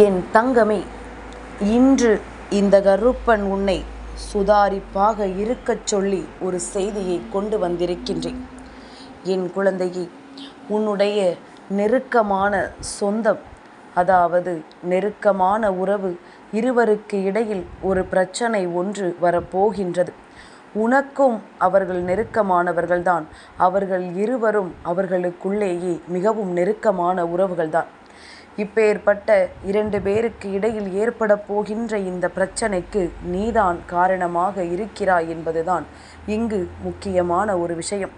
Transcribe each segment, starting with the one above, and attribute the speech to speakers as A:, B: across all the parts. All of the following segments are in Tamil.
A: என் தங்கமே இன்று இந்த கருப்பன் உன்னை சுதாரிப்பாக இருக்கச் சொல்லி ஒரு செய்தியை கொண்டு வந்திருக்கின்றேன். என் குழந்தையை உன்னுடைய நெருக்கமான சொந்தம் அதாவது நெருக்கமான உறவு இருவருக்கு இடையில் ஒரு பிரச்சனை ஒன்று வரப்போகின்றது. உனக்கும் அவர்கள் நெருக்கமானவர்கள்தான். அவர்கள் இருவரும் அவர்களுக்குள்ளேயே மிகவும் நெருக்கமான உறவுகள்தான். இப்பேற்பட்ட இரண்டு பேருக்கு இடையில் ஏற்பட போகின்ற இந்த பிரச்சனைக்கு நீதான் காரணமாக இருக்கிறாய் என்பதுதான் இங்கு முக்கியமான ஒரு விஷயம்.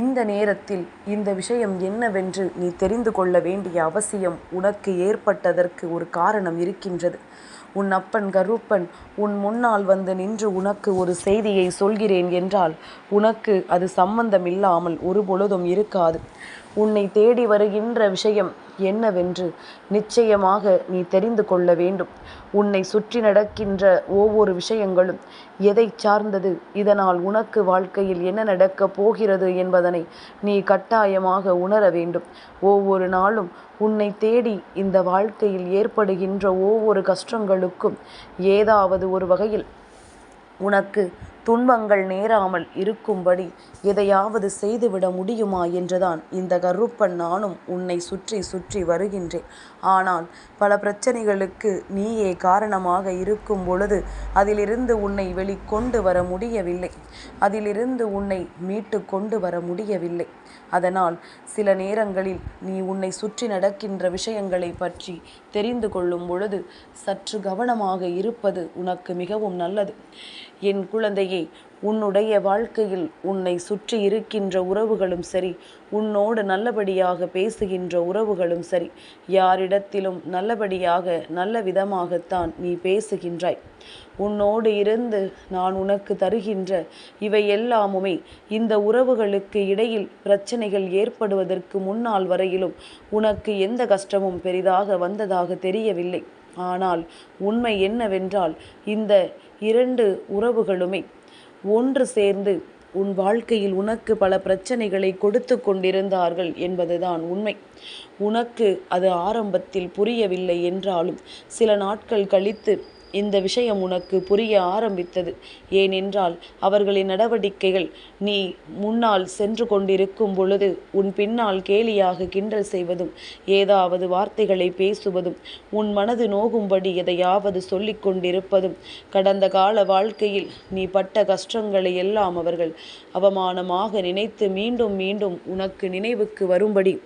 A: இந்த நேரத்தில் இந்த விஷயம் என்னவென்று நீ தெரிந்து கொள்ள வேண்டிய அவசியம் உனக்கு ஏற்பட்டதற்கு ஒரு காரணம் இருக்கின்றது. உன் அப்பன் கருப்பன் உன் முன்னால் வந்து நின்று உனக்கு ஒரு செய்தியை சொல்கிறேன் என்றால் உனக்கு அது சம்பந்தம் இல்லாமல் ஒரு பொழுதும் இருக்காது. உன்னை தேடி வருகின்ற விஷயம் என்னவென்று நிச்சயமாக நீ தெரிந்து கொள்ள வேண்டும். உன்னை சுற்றி நடக்கின்ற ஒவ்வொரு விஷயங்களும் எதை சார்ந்தது? இதனால் உனக்கு வாழ்க்கையில் என்ன நடக்கப் போகிறது என்பதனை நீ கட்டாயமாக உணர வேண்டும். ஒவ்வொரு நாளும் உன்னை தேடி இந்த வாழ்க்கையில் ஏற்படுகின்ற ஒவ்வொரு கஷ்டங்களுக்கும் ஏதாவது ஒரு வகையில் உனக்கு துன்பங்கள் நேராமல் இருக்கும்படி எதையாவது செய்துவிட முடியுமா என்றுதான் இந்த கருப்பன் நானும் உன்னை சுற்றி சுற்றி வருகின்றேன். ஆனால் பல பிரச்சனைகளுக்கு நீயே காரணமாக இருக்கும் பொழுது அதிலிருந்து உன்னை வெளிக்கொண்டு வர முடியவில்லை. அதிலிருந்து உன்னை மீட்டு கொண்டு வர முடியவில்லை. அதனால் சில நேரங்களில் நீ உன்னை சுற்றி நடக்கின்ற விஷயங்களை பற்றி தெரிந்து கொள்ளும் பொழுது சற்று கவனமாக இருப்பது உனக்கு மிகவும் நல்லது. என் குழந்தையே உன்னுடைய வாழ்க்கையில் உன்னை சுற்றி இருக்கின்ற உறவுகளும் சரி உன்னோடு நல்லபடியாக பேசுகின்ற உறவுகளும் சரி யாரிடத்திலும் நல்லபடியாக நல்ல விதமாகத்தான் நீ பேசுகின்றாய். உன்னோடு இருந்து நான் உனக்கு தருகின்ற இவை எல்லாமுமே இந்த உறவுகளுக்கு இடையில் பிரச்சனைகள் ஏற்படுவதற்கு முன்னால் வரையிலும் உனக்கு எந்த கஷ்டமும் பெரிதாக வந்ததாக தெரியவில்லை. ஆனால் உண்மை என்னவென்றால் இந்த இரண்டு உறவுகளுமே. ஒன்று சேர்ந்து உன் வாழ்க்கையில் உனக்கு பல பிரச்சனைகளை கொடுத்து கொண்டிருந்தார்கள் என்பதுதான் உண்மை. உனக்கு அது ஆரம்பத்தில் புரியவில்லை என்றாலும் சில நாட்கள் கழித்து இந்த விஷயம் உனக்கு புரிய ஆரம்பித்தது. ஏனென்றால் அவர்களின் நடவடிக்கைகள் நீ முன்னால் சென்று கொண்டிருக்கும் பொழுது உன் பின்னால் கேலியாக கிண்டல் செய்வதும் ஏதாவது வார்த்தைகளை பேசுவதும் உன் மனது நோகும்படி எதையாவது சொல்லிக் கொண்டிருப்பதும் கடந்த கால வாழ்க்கையில் நீ பட்ட கஷ்டங்களை எல்லாம் அவர்கள் அவமானமாக நினைத்து மீண்டும் மீண்டும் உனக்கு நினைவுக்கு வரும்படி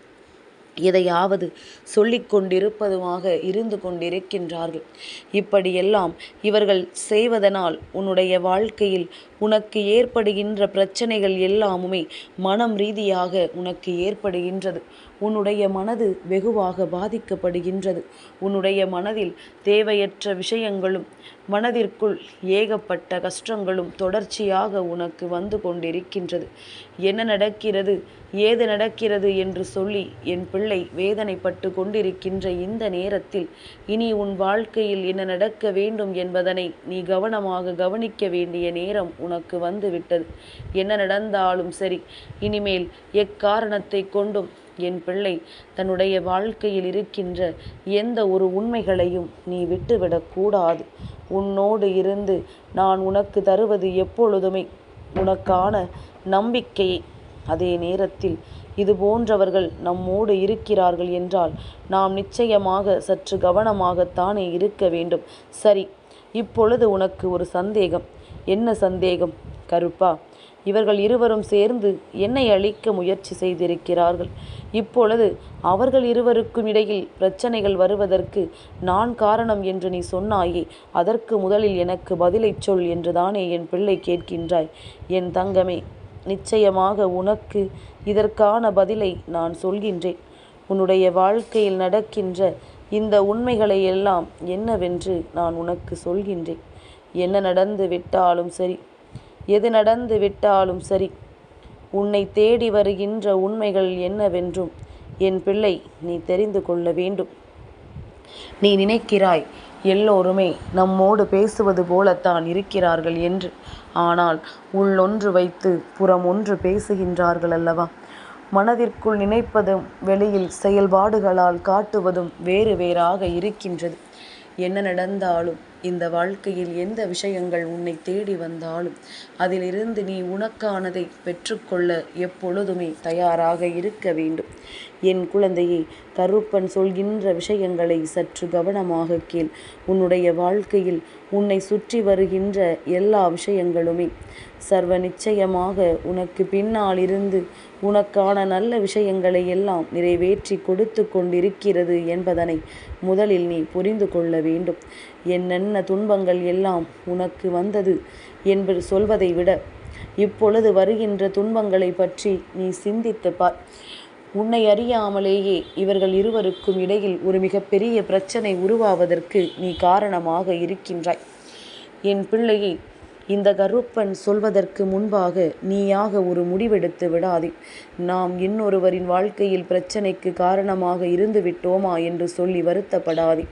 A: எதையாவது சொல்லிக் கொண்டிருப்பதுமாக இருந்து கொண்டிருக்கின்றார்கள். இப்படியெல்லாம் இவர்கள் செய்வதனால் உன்னுடைய வாழ்க்கையில் உனக்கு ஏற்படுகின்ற பிரச்சனைகள் எல்லாமுமே மனம் ரீதியாக உனக்கு ஏற்படுகின்றது. உன்னுடைய மனது வெகுவாக பாதிக்கப்படுகின்றது. உன்னுடைய மனதில் தேவையற்ற விஷயங்களும் மனதிற்குள் ஏகப்பட்ட கஷ்டங்களும் தொடர்ச்சியாக உனக்கு வந்து கொண்டிருக்கின்றது. என்ன நடக்கிறது ஏது நடக்கிறது என்று சொல்லி என் பிள்ளை வேதனைப்பட்டு கொண்டிருக்கின்ற இந்த நேரத்தில் இனி உன் வாழ்க்கையில் என்ன நடக்க வேண்டும் என்பதனை நீ கவனமாக கவனிக்க வேண்டிய நேரம் உனக்கு வந்துவிட்டது. என்ன நடந்தாலும் சரி இனிமேல் எக்காரணத்தை கொண்டும் என் பிள்ளை தன்னுடைய வாழ்க்கையில் இருக்கின்ற எந்த ஒரு உண்மைகளையும் நீ விட்டுவிடக்கூடாது உன்னோடு இருந்து நான் உனக்கு தருவது எப்பொழுதுமே உனக்கான நம்பிக்கையை அதே நேரத்தில் இது போன்றவர்கள் நம்மோடு இருக்கிறார்கள் என்றால் நாம் நிச்சயமாக சற்று கவனமாகத்தானே இருக்க வேண்டும். சரி இப்பொழுது உனக்கு ஒரு சந்தேகம். என்ன சந்தேகம்? கருப்பா இவர்கள் இருவரும் சேர்ந்து என்னை அழிக்க முயற்சி செய்திருக்கிறார்கள். இப்பொழுது அவர்கள் இருவருக்கும் இடையில் பிரச்சனைகள் வருவதற்கு நான் காரணம் என்று நீ சொன்னாயே அதற்கு முதலில் எனக்கு பதிலைச் சொல் என்றுதானே என் பிள்ளை கேட்கின்றாய். என் தங்கமே நிச்சயமாக உனக்கு இதற்கான பதிலை நான் சொல்கின்றேன். உன்னுடைய வாழ்க்கையில் நடக்கின்ற இந்த உண்மைகளை எல்லாம் என்னவென்று நான் உனக்கு சொல்கின்றேன். என்ன நடந்து விட்டாலும் சரி எது நடந்து விட்டாலும் சரி. உன்னை தேடி வருகின்ற உண்மைகள் என்னவென்றும் என் பிள்ளை நீ தெரிந்து கொள்ள வேண்டும். நீ நினைக்கிறாய் எல்லோருமே நம்மோடு பேசுவது போலத்தான் இருக்கிறார்கள் என்று. ஆனால் உள்ளொன்று வைத்து புறம் ஒன்று பேசுகின்றார்கள் அல்லவா? மனதிற்குள் நினைப்பதும் வெளியில் செயல்பாடுகளால் காட்டுவதும் வேறு வேறாக இருக்கின்றது. என்ன நடந்தாலும் இந்த வாழ்க்கையில் எந்த விஷயங்கள் உன்னை தேடி வந்தாலும் அதிலிருந்து நீ உனக்கானதை பெற்றுக்கொள்ள எப்பொழுதுமே தயாராக இருக்க வேண்டும். என் குழந்தையை கருப்பன் சொல்கின்ற விஷயங்களை சற்று கவனமாக கேள். உன்னுடைய வாழ்க்கையில் உன்னை சுற்றி வருகின்ற எல்லா விஷயங்களுமே சர்வ நிச்சயமாக உனக்கு பின்னால் இருந்து உனக்கான நல்ல விஷயங்களை எல்லாம் நிறைவேற்றி கொடுத்து கொண்டிருக்கிறது என்பதனை முதலில் நீ புரிந்து கொள்ள வேண்டும். என்னென்ன துன்பங்கள் எல்லாம் உனக்கு வந்தது என்று சொல்வதை விட இப்பொழுது வருகின்ற துன்பங்களை பற்றி நீ சிந்தித்து பார். உன்னை அறியாமலேயே இவர்கள் இருவருக்கும் இடையில் ஒரு மிகப்பெரிய பிரச்சனை உருவாவதற்கு நீ காரணமாக இருக்கின்றாய். என் பிள்ளையை இந்த கருப்பன் சொல்வதற்கு முன்பாக நீயாக ஒரு முடிவெடுத்து விடாதே. நாம் இன்னொருவரின் வாழ்க்கையில் பிரச்சனைக்கு காரணமாக இருந்து விட்டோமா என்று சொல்லி வருத்தப்படாதே.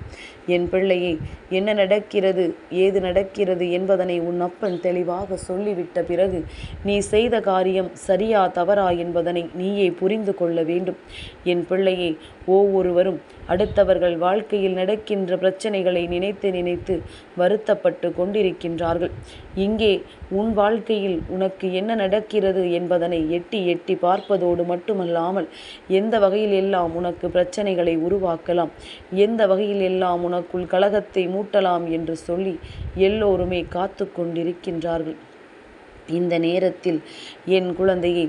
A: என் பிள்ளையே என்ன நடக்கிறது ஏது நடக்கிறது என்பதனை உன் அப்பன் தெளிவாக சொல்லிவிட்ட பிறகு நீ செய்த காரியம் சரியா தவறா என்பதனை நீயே புரிந்து கொள்ள வேண்டும். என் பிள்ளையே ஒவ்வொருவரும் அடுத்தவர்கள் வாழ்க்கையில் நடக்கின்ற பிரச்சனைகளை நினைத்து நினைத்து வருத்தப்பட்டு கொண்டிருக்கின்றார்கள். இங்கே உன் வாழ்க்கையில் உனக்கு என்ன நடக்கிறது என்பதனை எட்டி எட்டி பார்ப்பதோடு மட்டுமல்லாமல் எந்த வகையில் எல்லாம் உனக்கு பிரச்சனைகளை உருவாக்கலாம் எந்த வகையில் எல்லாம் உனக்குள் கழகத்தை மூட்டலாம் என்று சொல்லி எல்லோருமே காத்து கொண்டிருக்கின்றார்கள். இந்த நேரத்தில் என் குழந்தையை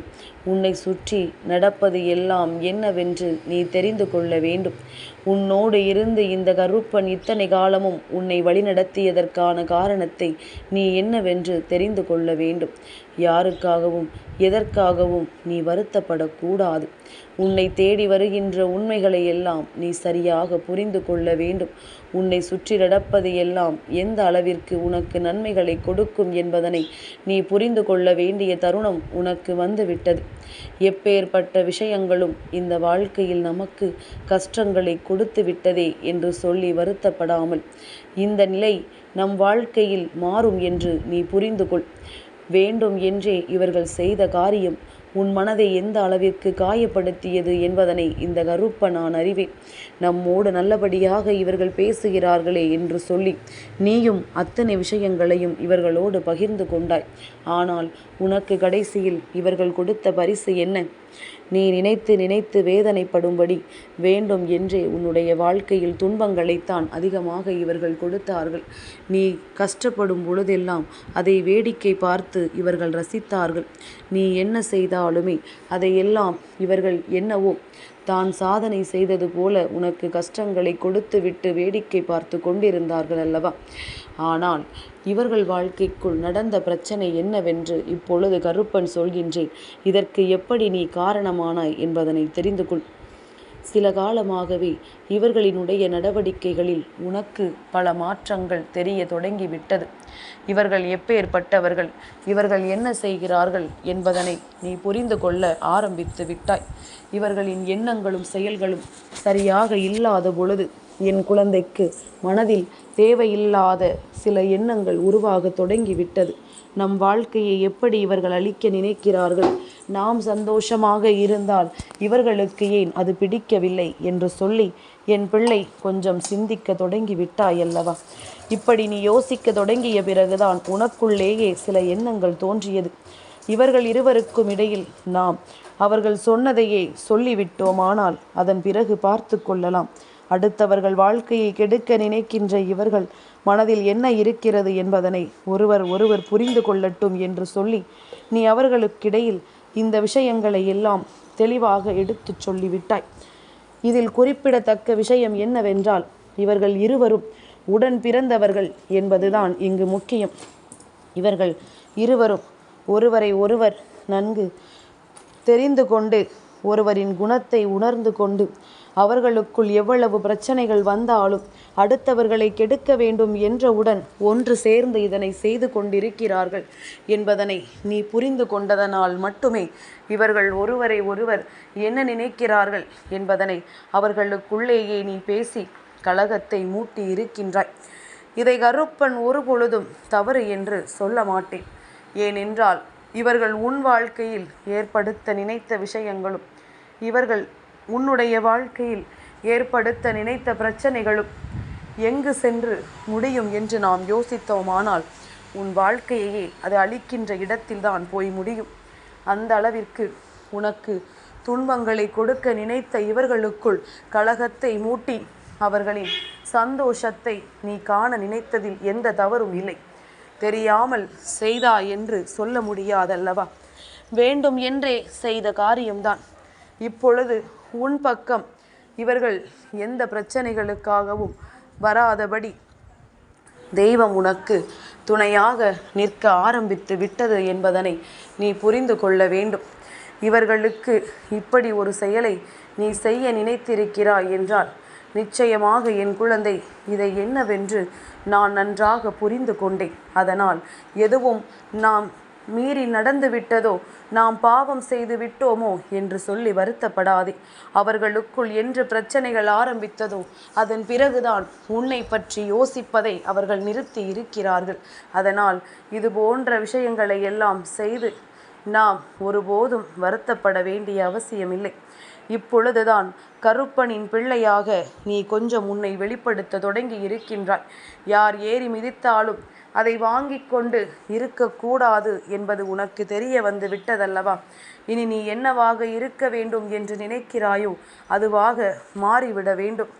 A: உன்னை சுற்றி நடப்பது எல்லாம் என்னவென்று நீ தெரிந்து கொள்ள வேண்டும். உன்னோடு இருந்து இந்த கருப்பன் இத்தனை காலமும் உன்னை வழிநடத்தியதற்கான காரணத்தை நீ என்னவென்று தெரிந்து கொள்ள வேண்டும். யாருக்காகவும் எதற்காகவும் நீ வருத்தப்படக்கூடாது. உன்னை தேடி வருகின்ற உண்மைகளை எல்லாம் நீ சரியாக புரிந்து கொள்ள வேண்டும். உன்னை சுற்றி நடப்பது எல்லாம் எந்த அளவிற்கு உனக்கு நன்மைகளை கொடுக்கும் என்பதனை நீ புரிந்து கொள்ள வேண்டிய தருணம் உனக்கு வந்துவிட்டது. எப்பேற்பட்ட விஷயங்களும் இந்த வாழ்க்கையில் நமக்கு கஷ்டங்களை கொடுத்து விட்டதே என்று சொல்லி வருத்தப்படாமல் இந்த நிலை நம் வாழ்க்கையில் மாறும் என்று நீ புரிந்து கொள் வேண்டும் என்றே இவர்கள் செய்த காரியம். உன் மனதை எந்த அளவிற்கு காயப்படுத்தியது என்பதனை இந்த கருப்ப நான் அறிவேன். நம்மோடு நல்லபடியாக இவர்கள் பேசுகிறார்களே என்று சொல்லி நீயும் அத்தனை விஷயங்களையும் இவர்களோடு பகிர்ந்து கொண்டாய். ஆனால் உனக்கு கடைசியில் இவர்கள் கொடுத்த பரிசு என்ன? நீ நினைத்து நினைத்து வேதனைப்படும்படி வேண்டும் என்றே உன்னுடைய வாழ்க்கையில் துன்பங்களைத்தான் அதிகமாக இவர்கள் கொடுத்தார்கள். நீ கஷ்டப்படும் பொழுதெல்லாம் அதை வேடிக்கை பார்த்து இவர்கள் ரசித்தார்கள். நீ என்ன செய்தாலுமே அதையெல்லாம் இவர்கள் என்னவோ தான் சாதனை செய்தது போல உனக்கு கஷ்டங்களை கொடுத்துவிட்டு வேடிக்கை பார்த்து கொண்டிருந்தார்கள் அல்லவா? ஆனால் இவர்கள் வாழ்க்கைக்குள் நடந்த பிரச்சனை என்னவென்று இப்பொழுது கருப்பன் சொல்கின்றேன். இதற்கு எப்படி நீ காரணமானாய் என்பதனை தெரிந்து கொள். சில காலமாகவே இவர்களினுடைய நடவடிக்கைகளில் உனக்கு பல மாற்றங்கள் தெரிய தொடங்கிவிட்டது. இவர்கள் எப்பேற்பட்டவர்கள் இவர்கள் என்ன செய்கிறார்கள் என்பதனை நீ புரிந்து கொள்ள ஆரம்பித்து விட்டாய். இவர்களின் எண்ணங்களும் செயல்களும் சரியாக இல்லாத பொழுது என் குழந்தைக்கு மனதில் தேவையில்லாத சில எண்ணங்கள் உருவாக தொடங்கிவிட்டது. நம் வாழ்க்கையை எப்படி இவர்கள் அழிக்க நினைக்கிறார்கள்? நாம் சந்தோஷமாக இருந்தால் இவர்களுக்கு ஏன் அது பிடிக்கவில்லை என்று சொல்லி என் பிள்ளை கொஞ்சம் சிந்திக்க தொடங்கி விட்டாய் அல்லவா? இப்படி நீ யோசிக்க தொடங்கிய பிறகுதான் உனக்குள்ளேயே சில எண்ணங்கள் தோன்றியது. இவர்கள் இருவருக்கும் இடையில் நாம் அவர்கள் சொன்னதையே சொல்லிவிட்டோமானால் அதன் பிறகு பார்த்து கொள்ளலாம். அடுத்தவர்கள் வாழ்க்கையை கெடுக்க நினைக்கின்ற இவர்கள் மனதில் என்ன இருக்கிறது என்பதனை ஒருவர் ஒருவர் புரிந்து கொள்ளட்டும் என்று சொல்லி நீ அவர்களுக்கிடையில் இந்த விஷயங்களை எல்லாம் தெளிவாக எடுத்துச் சொல்லிவிட்டாய். இதில் குறிப்பிடத்தக்க விஷயம் என்னவென்றால் இவர்கள் இருவரும் உடன் பிறந்தவர்கள் என்பதுதான் இங்கு முக்கியம். இவர்கள் இருவரும் ஒருவரை ஒருவர் நன்கு தெரிந்து கொண்டு ஒருவரின் குணத்தை உணர்ந்து கொண்டு அவர்களுக்குள் எவ்வளவு பிரச்சனைகள் வந்தாலும் அடுத்தவர்களை கெடுக்க வேண்டும் என்றவுடன் ஒன்று சேர்ந்து இதனை செய்து கொண்டிருக்கிறார்கள் என்பதனை நீ புரிந்து கொண்டதனால் மட்டுமே இவர்கள் ஒருவரை ஒருவர் என்ன நினைக்கிறார்கள் என்பதனை அவர்களுக்குள்ளேயே நீ பேசி கழகத்தை மூட்டி இருக்கின்றாய். இதை கருப்பன் ஒரு பொழுதும் தவறு என்று சொல்ல மாட்டேன். ஏனென்றால் இவர்கள் உன் வாழ்க்கையில் ஏற்படுத்த நினைத்த விஷயங்களும் இவர்கள் உன்னுடைய வாழ்க்கையில் ஏற்படுத்த நினைத்த பிரச்சனைகளும் எங்கு சென்று முடியும் என்று நாம் யோசித்தோமானால் உன் வாழ்க்கையையே அது அளிக்கின்ற இடத்தில்தான் போய் முடியும். அந்த அளவிற்கு உனக்கு துன்பங்களை கொடுக்க நினைத்த இவர்களுக்குள் கழகத்தை மூட்டி அவர்களின் சந்தோஷத்தை நீ காண நினைத்ததில் எந்த தவறும் இல்லை. தெரியாமல் செய்தா என்று சொல்ல முடியாதல்லவா? வேண்டும் என்றே செய்த காரியம்தான். இப்பொழுது உன் பக்கம் இவர்கள் எந்த பிரச்சனைகளுக்காகவும் வராதபடி தெய்வம் உனக்கு துணையாக நிற்க ஆரம்பித்து விட்டது என்பதனை நீ புரிந்து கொள்ள வேண்டும். இவர்களுக்கு இப்படி ஒரு செயலை நீ செய்ய நினைத்திருக்கிறாய் என்றால் நிச்சயமாக என் குழந்தை இதை என்னவென்று நான் நன்றாக புரிந்து கொண்டேன். அதனால் எதுவும் நாம் மீறி நடந்து விட்டதோ? நாம் பாவம் செய்து விட்டோமோ? என்று சொல்லி வருத்தப்படாதே. அவர்களுக்குள் என்று பிரச்சனைகள் ஆரம்பித்ததோ? அதன் பிறகுதான் உன்னை பற்றி யோசிப்பதை அவர்கள் நிறுத்தி இருக்கிறார்கள். அதனால் இது போன்ற விஷயங்களை எல்லாம் செய்து நாம் ஒருபோதும் வருத்தப்பட வேண்டிய அவசியமில்லை. இப்பொழுதுதான் கருப்பனின் பிள்ளையாக நீ கொஞ்சம் உன்னை வெளிப்படுத்த தொடங்கி இருக்கின்றாய். யார் ஏறி மிதித்தாலும் அதை வாங்கி கொண்டு இருக்கக்கூடாது என்பது உனக்கு தெரிய வந்து விட்டதல்லவா? இனி நீ என்னவாக இருக்க வேண்டும் என்று நினைக்கிறாயோ அதுவாக மாறிவிட வேண்டும்.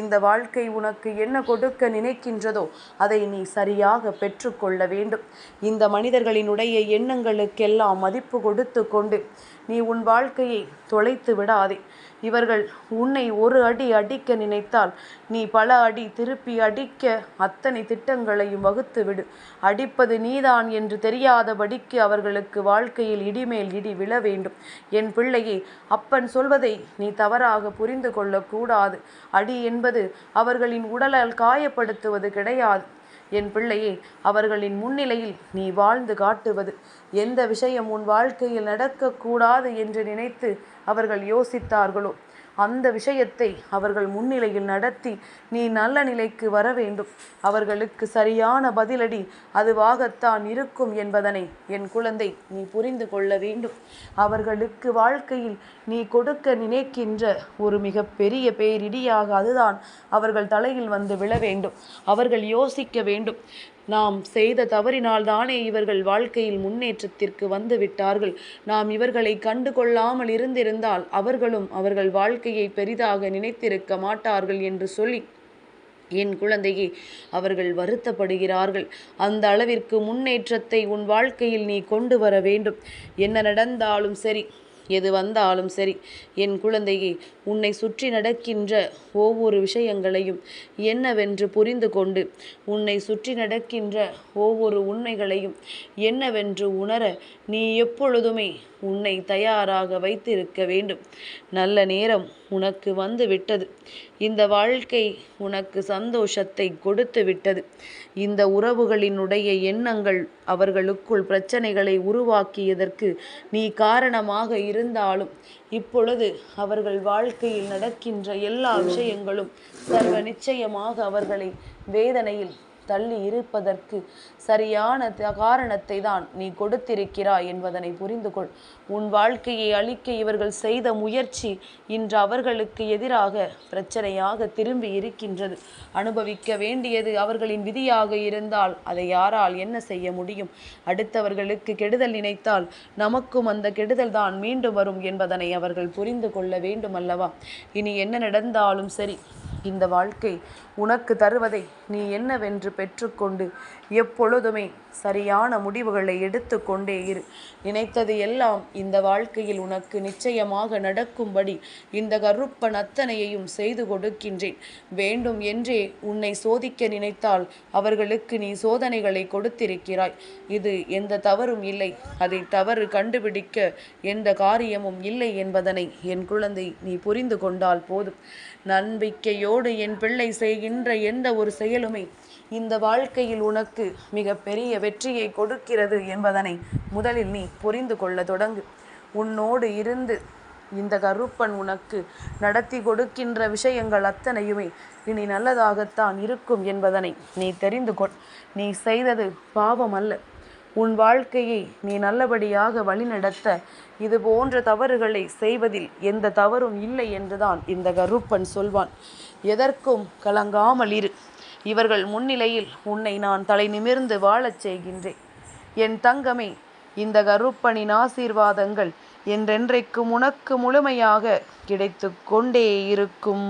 A: இந்த வாழ்க்கை உனக்கு என்ன கொடுக்க நினைக்கின்றதோ அதை நீ சரியாக பெற்றுக்கொள்ள வேண்டும். இந்த மனிதர்களினுடைய எண்ணங்களுக்கெல்லாம் மதிப்பு கொடுத்து கொண்டு நீ உன் வாழ்க்கையை தொலைத்து விடாதே. இவர்கள் உன்னை ஒரு அடி அடிக்க நினைத்தால் நீ பல அடி திருப்பி அடிக்க அத்தனை திட்டங்களையும் வகுத்து விடு. அடிப்பது நீதான் என்று தெரியாதபடிக்கு அவர்களுக்கு வாழ்க்கையில் இடிமேல் இடி விழ வேண்டும். என் பிள்ளையே அப்பன் சொல்வதை நீ தவறாக புரிந்து கொள்ளக்கூடாது. அடி என்பது அவர்களின் உடலால் காயப்படுத்துவது கிடையாது. என் பிள்ளையே அவர்களின் முன்னிலையில் நீ வாழ்ந்து காட்டுவது. எந்த விஷயம் உன் வாழ்க்கையில் நடக்கக்கூடாது என்று நினைத்து அவர்கள் யோசித்தார்களோ? அந்த விஷயத்தை அவர்கள் முன்னிலையில் நடத்தி நீ நல்ல நிலைக்கு வர வேண்டும். அவர்களுக்கு சரியான பதிலடி அதுவாகத்தான் இருக்கும் என்பதனை என் குழந்தை நீ புரிந்து கொள்ள வேண்டும். அவர்களுக்கு வாழ்க்கையில் நீ கொடுக்க நினைக்கின்ற ஒரு மிக பெரிய பேரிடியாக அதுதான் அவர்கள் தலையில் வந்து விழ வேண்டும். அவர்கள் யோசிக்க வேண்டும். நாம் செய்த தவறினால் தானே இவர்கள் வாழ்க்கையில் முன்னேற்றத்திற்கு வந்து விட்டார்கள் நாம் இவர்களை கண்டு கொள்ளாமல் இருந்திருந்தால் அவர்களும் அவர்கள் வாழ்க்கையை பெரிதாக நினைத்திருக்க மாட்டார்கள் என்று சொல்லி என் குழந்தையே அவர்கள் வருத்தப்படுகிறார்கள். அந்த அளவிற்கு முன்னேற்றத்தை உன் வாழ்க்கையில் நீ கொண்டு வர வேண்டும். என்ன நடந்தாலும் சரி எது வந்தாலும் சரி. என் குழந்தையை உன்னை சுற்றி நடக்கின்ற ஒவ்வொரு விஷயங்களையும் என்னவென்று புரிந்து கொண்டு உன்னை சுற்றி நடக்கின்ற ஒவ்வொரு உண்மைகளையும் என்னவென்று உணர நீ எப்பொழுதுமே உன்னை தயாராக வைத்திருக்க வேண்டும். நல்ல நேரம் உனக்கு வந்து விட்டது. இந்த வாழ்க்கை உனக்கு சந்தோஷத்தை கொடுத்து விட்டது. இந்த உறவுகளினுடைய எண்ணங்கள் அவர்களுக்குள் பிரச்சனைகளை உருவாக்கியதற்கு நீ காரணமாக இருந்தாலும் இப்பொழுது அவர்கள் வாழ்க்கையில் நடக்கின்ற எல்லா விஷயங்களும் சர்வ நிச்சயமாக அவர்களை வேதனையில் தள்ளி இருப்பதற்கு சரியான காரணத்தை தான் நீ கொடுத்திருக்கிறாய் என்பதனை புரிந்து கொள். உன் வாழ்க்கையை அழிக்க இவர்கள் செய்த முயற்சி இன்று அவர்களுக்கு எதிராக பிரச்சனையாக திரும்பி இருக்கின்றது. அனுபவிக்க வேண்டியது அவர்களின் விதியாக இருந்தால் அதை யாரால் என்ன செய்ய முடியும்? அடுத்தவர்களுக்கு கெடுதல் நினைத்தால் நமக்கும் அந்த கெடுதல் தான் மீண்டும் வரும் என்பதனை அவர்கள் புரிந்து கொள்ள வேண்டும் அல்லவா? இனி என்ன நடந்தாலும் சரி இந்த வாழ்க்கை உனக்கு தருவதை நீ என்னவென்று பெற்றுக்கொண்டு எப்பொழுதுமே சரியான முடிவுகளை எடுத்து கொண்டே இரு. நினைத்தது எல்லாம் இந்த வாழ்க்கையில் உனக்கு நிச்சயமாக நடக்கும்படி இந்த கருப்பன் அத்தனையையும் செய்து கொடுக்கின்றேன். வேண்டும் என்றே உன்னை சோதிக்க நினைத்தால் அவர்களுக்கு நீ சோதனைகளை கொடுத்திருக்கிறாய். இது எந்த தவறும் இல்லை. அதை தவறு கண்டுபிடிக்க எந்த காரியமும் இல்லை என்பதனை என் குழந்தை நீ புரிந்து கொண்டால் போதும். நம்பிக்கையோடு என் பிள்ளை செய்கின்ற எந்த ஒரு செயலுமே இந்த வாழ்க்கையில் உனக்கு மிக பெரிய வெற்றியை கொடுக்கிறது என்பதனை முதலில் நீ புரிந்து கொள்ள தொடங்கு. உன்னோடு இருந்து இந்த கருப்பன் உனக்கு நடத்தி கொடுக்கின்ற விஷயங்கள் அத்தனையுமே இனி நல்லதாகத்தான் இருக்கும் என்பதனை நீ தெரிந்து கொள். நீ செய்தது பாவம் அல்ல. உன் வாழ்க்கையை நீ நல்லபடியாக வழிநடத்த இது போன்ற தவறுகளை செய்வதில் எந்த தவறும் இல்லை என்றுதான் இந்த கருப்பன் சொல்வான். எதற்கும் கலங்காமல் இரு. இவர்கள் முன்னிலையில் உன்னை நான் தலை நிமிர்ந்து வாழச் செய்கின்றேன். என் தங்கமே இந்த கருப்பனின் ஆசீர்வாதங்கள் என்றென்றைக்கும் உனக்கு முழுமையாக கிடைத்து கொண்டே இருக்கும்.